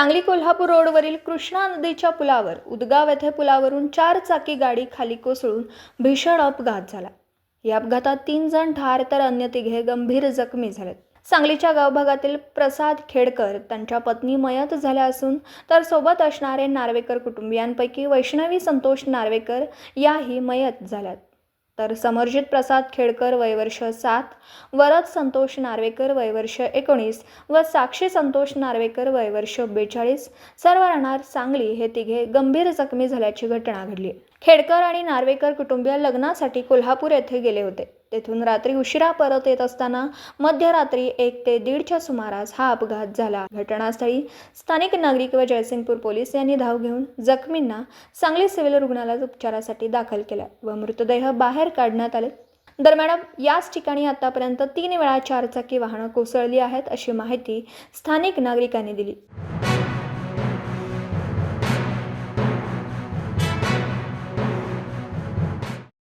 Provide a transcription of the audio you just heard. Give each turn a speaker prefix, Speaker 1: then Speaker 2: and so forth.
Speaker 1: सांगली कोल्हापूर रोडवरील कृष्णा नदीच्या पुलावर उदगाव येथे पुलावरून चार चाकी गाडी खाली कोसळून भीषण अपघात झाला. या अपघातात तीन जण ठार तर अन्य तिघे गंभीर जखमी झालेत. सांगलीच्या गावभागातील प्रसाद खेडकर त्यांच्या पत्नी मयत झाल्या असून तर सोबत असणारे नार्वेकर कुटुंबियांपैकी वैष्णवी संतोष नार्वेकर याही मयत झाल्यात. तर समर्जित प्रसाद खेडकर वयवर्ष सात वरद संतोष नार्वेकर वयवर्ष एकोणीस व साक्षी संतोष नार्वेकर वयवर्ष बेचाळीस सर्व राहणार सांगली हे तिघे गंभीर जखमी झाल्याची घटना घडली. खेडकर आणि नार्वेकर कुटुंबीय लग्नासाठी कोल्हापूर येथे गेले होते. तेथून रात्री उशिरा परत येत असताना मध्यरात्री एक ते दीडच्या सुमारास हा अपघात झाला. घटनास्थळी स्थानिक नागरिक व जयसिंगपूर पोलीस यांनी धाव घेऊन जखमींना सांगली सिव्हिल रुग्णालयात उपचारासाठी दाखल केला व मृतदेह बाहेर काढण्यात आले. दरम्यान याच ठिकाणी आतापर्यंत तीन वेळा चारचाकी वाहनं कोसळली आहेत अशी माहिती स्थानिक नागरिकांनी दिली.